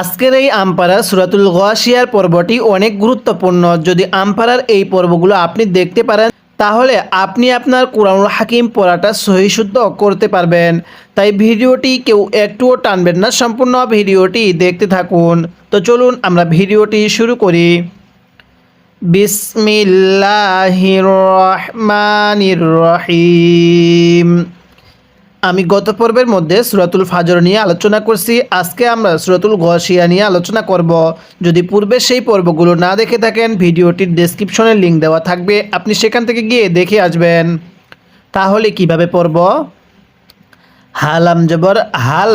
আজকের এই আমপারা সুরাতুল গাশিয়ার পর্বটি অনেক গুরুত্বপূর্ণ। যদি আমপারার এই পর্বগুলো আপনি দেখতে পারেন, তাহলে আপনি আপনার কোরআনুল হাকিম পড়াটা সহিশুদ্ধ করতে পারবেন। তাই ভিডিওটি কেউ একটুও টানবেন না, সম্পূর্ণ ভিডিওটি দেখতে থাকুন। তো চলুন আমরা ভিডিওটি শুরু করি। বিসমিল্লাহির রহমানির রহিম। আমি গত পর্বের মধ্যে সুরাতুল ফাজর নিয়ে আলোচনা করছি। আজকে আমরা সুরাতুল গসিয়া নিয়ে আলোচনা করব। যদি পূর্বে সেই পর্বগুলো না দেখে থাকেন, ভিডিওটির ডেসক্রিপশনে লিঙ্ক দেওয়া থাকবে। আপনি সেখান থেকে গিয়ে দেখে আসবেন। তাহলে কীভাবে পড়ব? হালাম জবর হাল,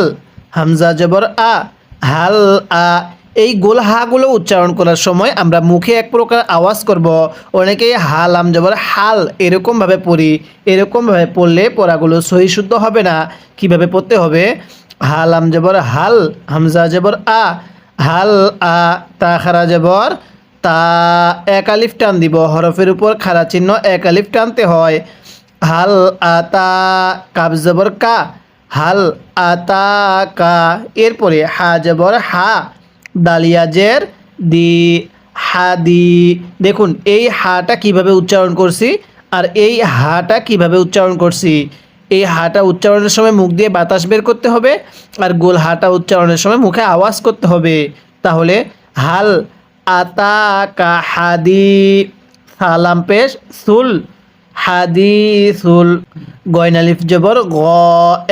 হামজা জবর আ, হাল আ এই গোল হাগুলো উচ্চারণ করার সময় আমরা মুখে এক প্রকার আওয়াজ করব। অনেকেই হালাম জবর, হাল এরকমভাবে পড়ি এরকমভাবে পড়লে পড়াগুলো সহি শুদ্ধ হবে না। কীভাবে পড়তে হবে? হালাম জবর, হাল, হামজা, জবর, আ। হাল, আ, তা, খারা, জবর, তা, এক আলিফ টান দিব। হরফের উপর খারা চিহ্ন এক আলিফ টানতে হয়। হাল আতা কাব জবর, কা। হাল আতা কা। এরপরে হা, জবর, হা। দালিয়াজের দি হা দি দেখুন, এই হাটা কীভাবে উচ্চারণ করছি আর এই হাটা কীভাবে উচ্চারণ করছি। এই হাটা উচ্চারণের সময় মুখ দিয়ে বাতাস বের করতে হবে আর গোল হাটা উচ্চারণের সময় মুখে আওয়াজ করতে হবে। তাহলে, হাল আতা কা হাদি। সালাম পেশ, সুল হাদিসুল গয়ন আলিফ জবর গ।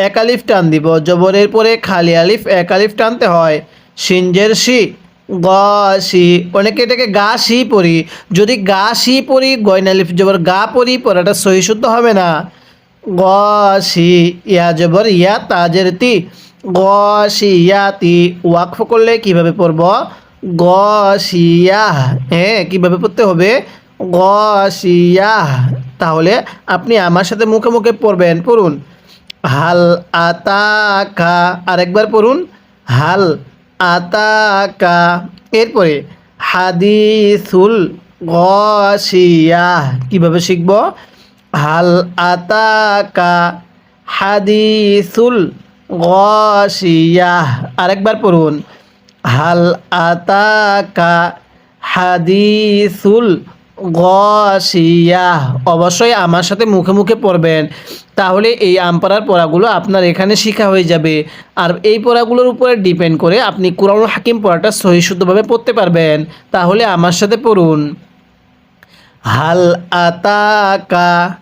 এক আলিফ টান দিব। জবরের পরে খালি আলিফ, এক আলিফ টানতে হয়। সিনজের সি, গ অনেকে এটাকে গা, সি পড়ি যদি গা, সি পড়ি গয়ন আলিফ জবর গা পড়ি পড়াটা সহি শুদ্ধ হবে না। গ ইয়া জবর ইয়া তাজের তি। গ তি। ওয়াকফ করলে কীভাবে পড়ব? গ সিয়া হ্যাঁ কীভাবে পড়তে হবে? গসিয়া তাহলে আপনি আমার সাথে মুখে মুখে পড়বেন, পড়ুন। হাল আতাকা, আরেকবার পড়ুন। হাল আতাকা। এরপরে, হাদিসুল গসিয়া কীভাবে শিখব? হাল আতাকা, হাদিসুল গসিয়া আরেকবার পড়ুন। হাল আতাকা, হাদিসুল গসিয়া অবশ্যই আমার সাথে মুখে মুখে পড়বেন। তাহলে এই আমপাড়ার পড়াগুলো আপনার এখানে শেখা হয়ে যাবে। আর এই পড়াগুলোর উপরে ডিপেন্ড করে আপনি কোরআন হাকিম পড়াটা সহি শুদ্ধভাবে পড়তে পারবেন। তাহলে আমার সাথে পড়ুন। হাল আতাকা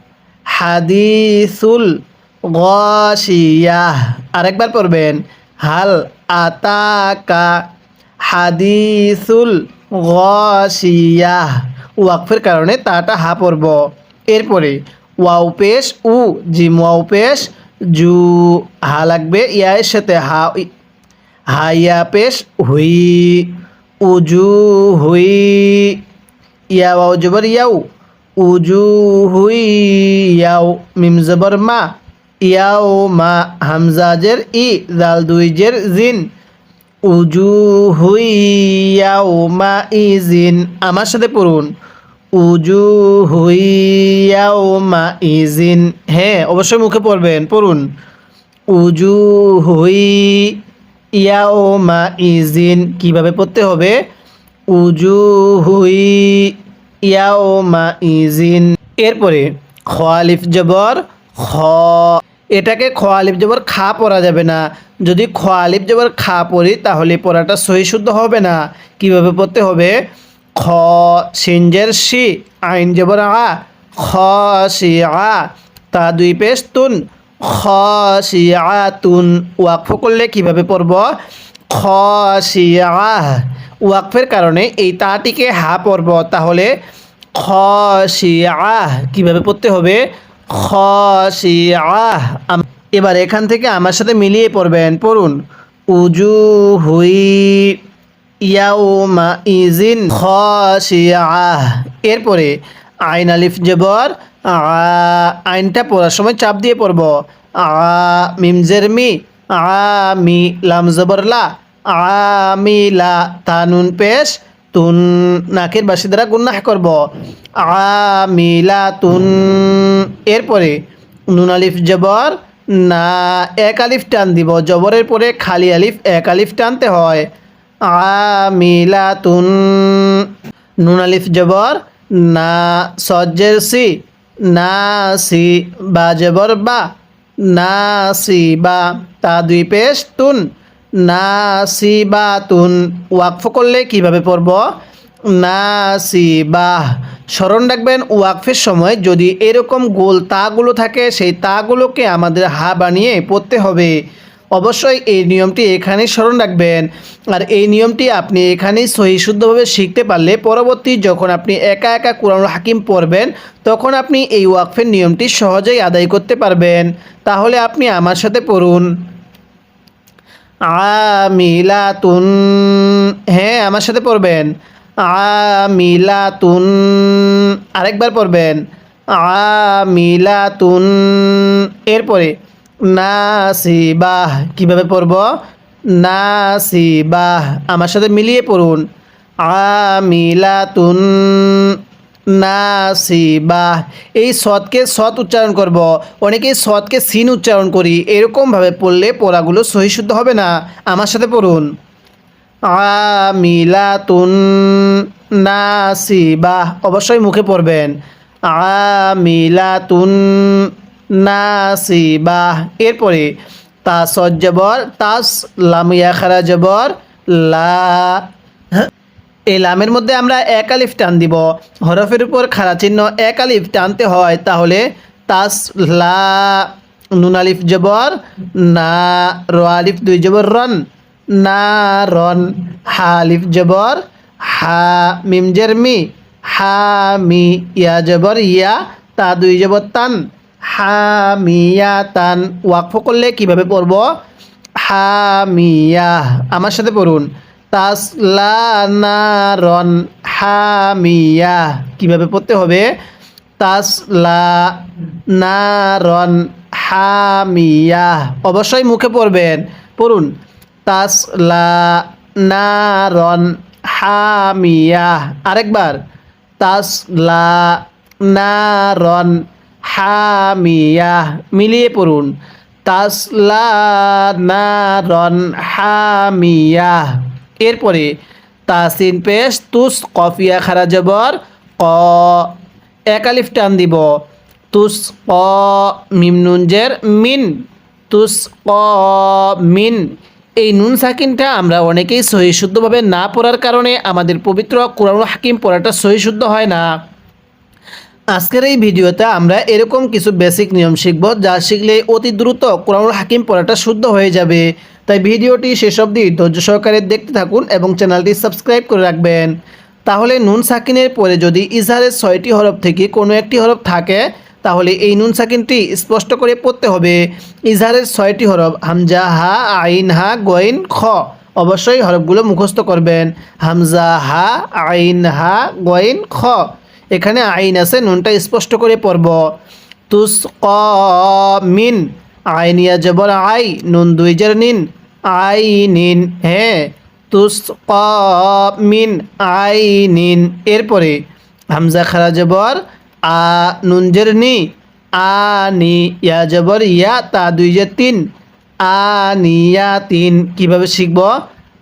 হাদিসুল গসিয়া আরেকবার পড়বেন। হাল আতাকা হাদিসুল গসিয়া ওয়াকফের কারণে তাটা হা পড়ব। এরপরে, ওয়াও পেশ, উ, জিম ওয়াও পেশ, জু, হা লাগবে ইয়ার সাথে হা হা, ইয়া পেশ, হুই উজু হুই, ইয়া, ওয়াও, জবর, ইয়াও উজু হুই, ইয়াও, মিম, জবর, মা, ইয়াও, মা হামজাজের ই জাল দুই, জের, জিন উজু হুইয়াউমা ইজিন আমার সাথে পড়ুন। উজু হুইয়াউমা ইজিন হ্যাঁ অবশ্যই মুখে পড়বেন, পড়ুন। উজু হুই ইয়াউমা ইজিন কীভাবে পড়তে হবে? উজু হুই ইয়াউমা ইজিন এরপরে, খোয়ালিফ জবর, খ। এটাকে খ আলিফ জবর খা পড়া যাবে না। যদি খ আলিফ জবর খা পড়ি, তাহলে পড়াটা সহি শুদ্ধ হবে না। কীভাবে পড়তে হবে? খ, সিনজের সি, আইন জবর আ, খ, সি, আ, তা দুই পেশ তুন খ, সি, আ, তুন, ওয়াকফ করলে কীভাবে পড়ব? খ, সি, আ, ওয়াকফের কারণে এই তাটিকে হা পড়ব। তাহলে খ, সি কীভাবে পড়তে হবে? খ খসিয়াহ এবার এখান থেকে আমার সাথে মিলিয়ে পড়বেন। পড়ুন, উজু, হুই। ইয়াউমা ইজিন এরপরে আইন আলিফ জবর আ, আইনটা পড়ার সময় চাপ দিয়ে পড়ব। আ মিমজের মি, আ, মি, লাম জবর লা আমিলা তানুন পেশ, তুন, নাকের বাসি দ্বারা গুন্নাহ করব। আমিলা তুন, এরপরে নুন আলিফ জবর না, এক আলিফ টান দিব। জবরের পরে খালি আলিফ, এক আলিফ টানতে হয়। আমিলাতুন। নুন, আলিফ, জবর, না, সজ্জের সি, না, সি, বা, জবর, বা, না, সি, বা, তা, দুই পেশ, তুন, না, সি, বা, তুন। ওয়াকফ করলে কীভাবে পড়ব? না, সি, বা। স্মরণ রাখবেন, ওয়াকফের সময় যদি এরকম গোল তাগুলো থাকে, সেই তাগুলোকে আমাদের হা বানিয়ে পড়তে হবে। অবশ্যই এই নিয়মটি এখানেই স্মরণ রাখবেন। আর এই নিয়মটি আপনি এখানেই সহি শুদ্ধভাবে শিখতে পারলে পরবর্তী যখন আপনি একা একা কোরআনুল হাকিম পড়বেন, তখন আপনি এই ওয়াকফের নিয়মটি সহজেই আদায় করতে পারবেন। তাহলে আপনি আমার সাথে পড়ুন। আমিলাতুন হ্যাঁ আমার সাথে পড়বেন। আমিলাতুন, আরেকবার পড়বেন। আমিলাতুন, এরপরে নাসিবাহ। কীভাবে পড়ব? নাসিবাহ। আমার সাথে মিলিয়ে পড়ুন। আমিলাতুন নাসিবাহ। এই সৎকে সৎ উচ্চারণ করব। অনেকেই সৎকে সিন উচ্চারণ করি। এরকমভাবে পড়লে পড়াগুলো সহিশুদ্ধ হবে না। আমার সাথে পড়ুন। আমিলাতুন নাসিবাহ। অবশ্যই মুখে পড়বেন। আমিলাতুন নাসিবাহ। এরপরে, তা সজ্জবর তাস লামিয়া খারা জবর, লা এই লামের মধ্যে আমরা এক আলিফ টান দিব। হরফের উপর খাড়া চিহ্ন এক আলিফ টানতে হয়, তাহলে তাস লা, নুন আলিফ জবর, না, র আলিফ দুই জবর রন, না, রন, হা আলিফ জবর, হা, মিম জের মি, হা, মি, ইয়া জবর, ইয়া, তা দুই জবর তান হা মিয়া তান ওয়াকফ করলে কীভাবে পড়ব? হামিয়া আমার সাথে পড়ুন। তাসলা হামিয়া কীভাবে পড়তে হবে? তাসলা হামিয়া অবশ্যই মুখে পড়বেন। পড়ুন। তাসলা নারন হামিয়া আরেকবার। তাসলা হামিয়া, মিলিয়ে পড়ুন। তাসলা নারন হামিয়া। এরপরে তাসিন পেশ, তুস, কফিয়া খারা জবর ক। এক আলিফ টান দিব। তুস, ক, মিম মিন। তুস, ক, মিন। এই নুন সাকিনটা আমরা অনেকেই সহি শুদ্ধভাবে না পড়ার কারণে আমাদের পবিত্র কোরআনুল হাকিম পড়াটা সহি শুদ্ধ হয় না। আজকের এই ভিডিওতে আমরা এরকম কিছু বেসিক নিয়ম শিখব যা শিখলে অতি দ্রুত কোরআনুল হাকিম পড়াটা শুদ্ধ হয়ে যাবে। তাই ভিডিওটি শেষ অবধি ধৈর্য সহকারে দেখতে থাকুন এবং চ্যানেলটি সাবস্ক্রাইব করে রাখবেন। তাহলে নুন সাকিনের পরে যদি ইজহারের ছয়টি হরফ থেকে কোনো একটি হরফ থাকে, তাহলে এই নুন সাকিনটি স্পষ্ট করে পড়তে হবে। ইজহারের ছয়টি হরফ হামজা, হা, আইন, হা, গইন, খ অবশ্যই হরফগুলো মুখস্থ করবেন। হামজা, হা, আইন, হা, গইন, খ এখানে আইন আছে, নুনটা স্পষ্ট করে পড়ব। তুস ক মিন আইনিয়া জবর আই, নুন দুই জের নিন, আই নিন হ্যাঁ। তুস ক মিন আই নিন, এরপরে হামজা খারা জবর আ, নুন জের নি আ নি ইয়া জবর ইয়া, তা দুই জের তিন, আনিয়া তিন, কীভাবে শিখব?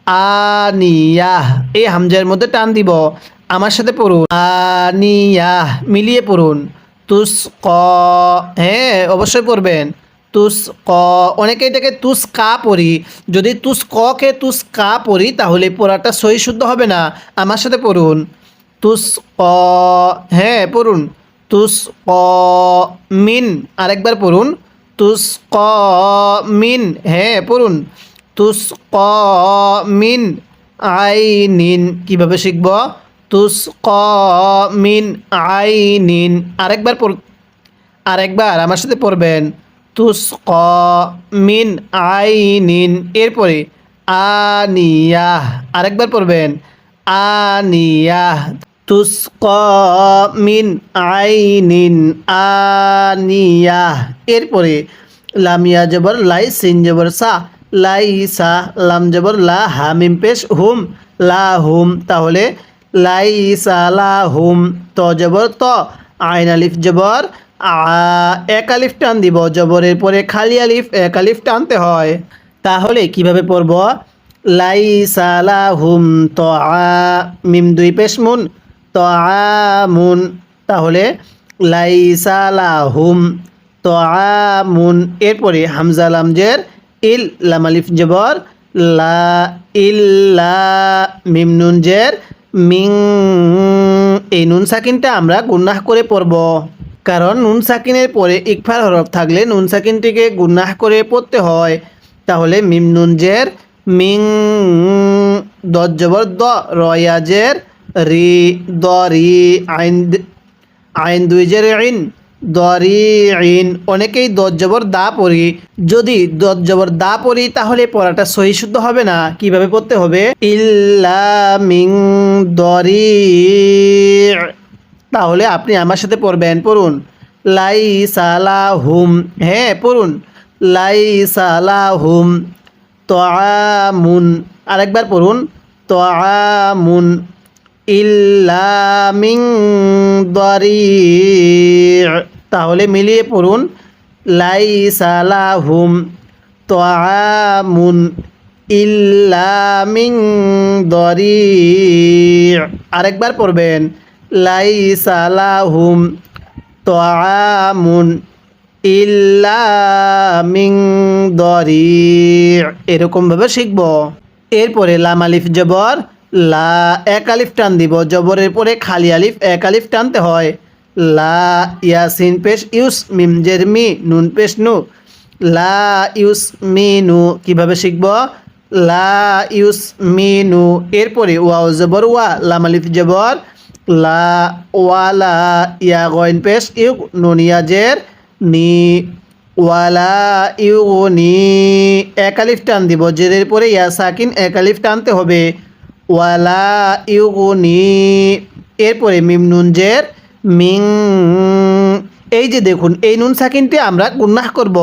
আনিয়া এই হামজার মধ্যে টান দিব। আমার সাথে পড়ুন। আনিয়া, মিলিয়ে পড়ুন। তুস ক হ্যাঁ অবশ্যই পড়বেন। তুস ক অনেকে এটাকে তুস কা পড়ি। যদি তুস ককে তুস কা পড়ি, তাহলে পড়াটা সহি শুদ্ধ হবে না। আমার সাথে পড়ুন। তুস ক হ্যাঁ পড়ুন। তুস ক মিন, আরেকবার পড়ুন। তুস ক মিন হ্যাঁ পড়ুন। তুস ক মিন আই নিন কীভাবে শিখব? তুস ক মিন আই নিন আরেকবার আরেকবার আমার সাথে পড়বেন। তুস ক মিন আই নিন এরপরে আনিয়া আরেকবার পড়বেন। আনিয়া তুস ক মিন আই নিন আনিয়া এরপরে লামিয়া জবর লাই, সিন জবর সা, লাই সা, লাম জবর লা, হামিম পেশ হুম, লা হুম। তাহলে লাই সা ত জবর, ত। আইন আলিফ জবর এক আলিফ টান দিব। জবরের পরে খালি আলিফ, এক আলিফ টানতে হয়। তাহলে কীভাবে পড়ব? লাইসালাহুম ত, আ, মিম দুই পেশ মুন, ত মুন। তাহলে লাইসালাহুম ত মুন। এরপরে হামজা লামজের ইল লামালিফ জবর, লা ইল্লা মিম নুন জের মিং, এই নুন সাকিনটা আমরা গুন্নাহ করে পড়ব। কারণ নুন সাকিনের পরে ইকফার হরফ থাকলে নুন সাকিনটিকে গুন্নাহ করে পড়তে হয়। তাহলে মিম নুন জের, মিং দজ জবর দ রয়াজের রি, দ, রি, আইন আইন দুই জের আইন দরি আইন অনেকেই জবর দা পড়ি যদি জবর দা পড়ি তাহলে পড়াটা সহি শুদ্ধ হবে না। কীভাবে পড়তে হবে? ইল্লা মিং দরি তাহলে আপনি আমার সাথে পড়বেন, পড়ুন। লাই সালা হুম হ্যাঁ পড়ুন। লাই সালা হুম তআমুন আরেকবার পড়ুন। তআমুন ইল্লা মিং দরি' তাহলে মিলিয়ে পড়ুন লাই সালা হুম তআমুন ইল্লা মিং দরি' আরেকবার পড়বেন লাই সালা হুম তআমুন ইল্লা দরি এরকমভাবে শিখব। এরপরে লাম আলিফ জবর, লা এক আলিফ টান দিব। জবরের পরে খালি আলিফ এক আলিফ টানতে হয়। লা ইয়াসিন পেশ ইউস, মিম জের মি, নুন পেশ নু। লা ইউস মি নু, কীভাবে শিখব? লা ইউস মি নু, এরপরে ওয়াও জবর ওয়া লাম আলিফ জবর। লা ওয়ালা ইয়া গয়ন পেশ ইউ নুনিয়া জের নি। ওয়ালা ইউনি এক আলিফ টান দিব। জেরের পরে ইয়া সাকিন, এক আলিফ টানতে হবে। ওয়ালা ইউনি এরপরে মিম নুন জের মিং। এই যে দেখুন, এই নুন সাকিনটি আমরা গুন্নাহ করব,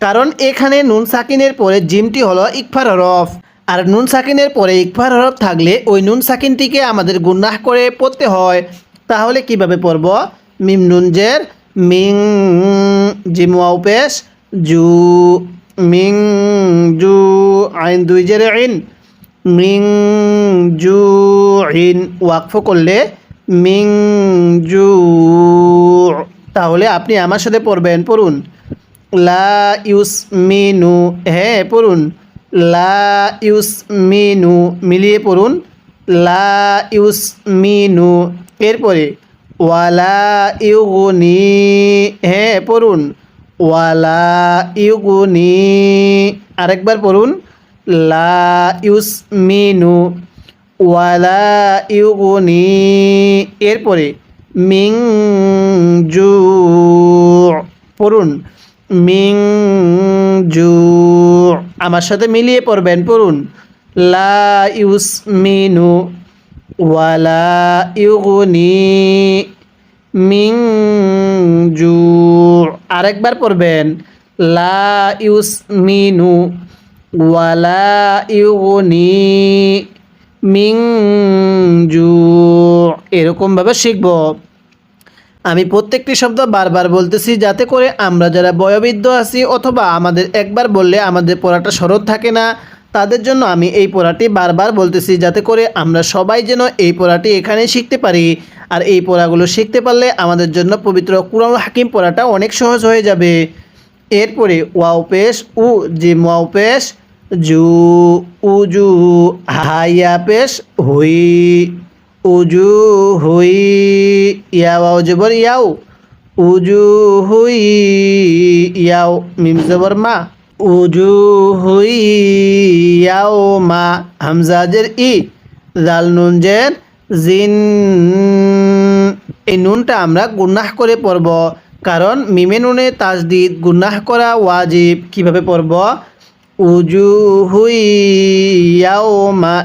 কারণ এখানে নুন সাকিনের পরে জিমটি হলো ইকফার হরফ। আর নুন সাকিনের পরে ইকফার হরফ থাকলে ওই নুন সাকিনটিকে আমাদের গুন্নাহ করে পড়তে হয়। তাহলে কীভাবে পড়ব? মিম নুন জের মিং জিমুয়াও পেশ, জু, মিং, জু, আইন দুই জের আইন মিং, জু, ইন ওয়াকফ করলে মিং জু তাহলে আপনি আমার সাথে পড়বেন, পড়ুন। লা ইউস মিনু হ্যাঁ পড়ুন। লা ইউস মিনু মিলিয়ে পড়ুন। লা ইউস মিনু এরপরে ওয়ালা ইউগুনি হ্যাঁ পড়ুন। ওয়ালা ইউগুনি, আরেকবার পড়ুন। লা ইউস মিনু ওয়ালা ইউগুনি, এরপরে মিং জু, পড়ুন, মিং জু, আমার সাথে মিলিয়ে পড়বেন, পড়ুন, লা ইউস মিনু ওয়ালা ইউগুনি, মিং জু, আরেকবার পড়বেন, লা ইউস মিনু ওয়ালা ইউগুনি। মিং জু এরকমভাবে শিখব। আমি প্রত্যেকটি শব্দ বারবার বলতেছি যাতে করে আমরা যারা বয়োবৃদ্ধ আছি অথবা আমাদের একবার বললে আমাদের পড়াটা সরল থাকে না, তাদের জন্য আমি এই পড়াটি বারবার বলতেছি যাতে করে আমরা সবাই যেন এই পড়াটি এখানে শিখতে পারি। আর এই পড়াগুলো শিখতে পারলে আমাদের জন্য পবিত্র কুরআন হাকিম পড়াটা অনেক সহজ হয়ে যাবে। এরপরে ওয়াও পেশ, উ, জিম, ওয়াও পেশ জু উজু হাইয়া পেশ, হুই উজু হুই ইয়া ওয়াও জবর, ইয়াও উজু হুই, ইয়াও, মিম, জবর, মা উজু হুই, ইয়াও, মা হামজাজের ই জাল নুন, জের, জিন, এই নুনটা আমরা গুন্নাহ করে পড়ব, কারণ মিমে নুনে তাজদিদ গুন্নাহ করা ওয়াজিব, কীভাবে পড়ব?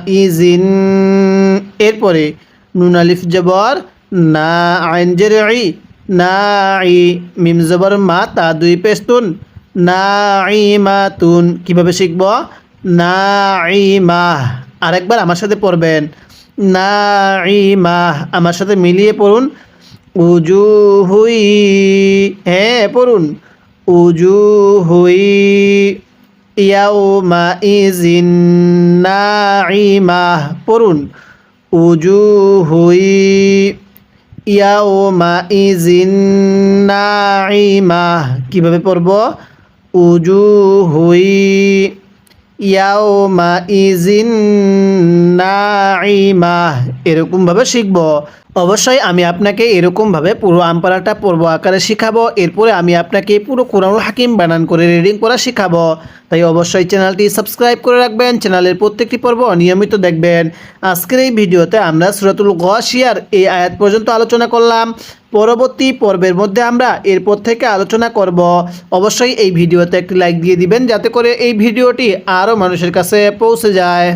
ইজিন এরপরে নুন আলিফ জবর না আইন না মিম জবর মা, তা দুই পেস্তুন না মা তুন কীভাবে শিখব? না মা আরেকবার আমার সাথে পড়বেন। না মা আমার সাথে মিলিয়ে পড়ুন। উজু হুই হ্যাঁ পড়ুন। উজু হুই ইয়াউমা ইজিন নাইমাহ পড়ুন। উজুহুই ইয়াউমা ইজিন নাইমাহ কীভাবে পড়ব? উজুহুই ইয়াউমা ইজিন নাইমাহ এরকমভাবে শিখব। অবশ্যই আমি আপনাকে এরকমভাবে পুরো আমপারাটা পর্ব আকারে শিখাবো। এরপরে আমি আপনাকে পুরো কোরআনুল হাকিম বানান করে রিডিং করা শিখাবো। তাই অবশ্যই চ্যানেলটি সাবস্ক্রাইব করে রাখবেন। চ্যানেলের প্রত্যেকটি পর্ব নিয়মিত দেখবেন। আজকের এই ভিডিওতে আমরা সুরাতুল গশিয়ার এই আয়াত পর্যন্ত আলোচনা করলাম। পরবর্তী পর্বের মধ্যে আমরা এরপর থেকে আলোচনা করব। অবশ্যই এই ভিডিওতে একটি লাইক দিয়ে দিবেন যাতে করে এই ভিডিওটি আরও মানুষের কাছে পৌঁছে যায়।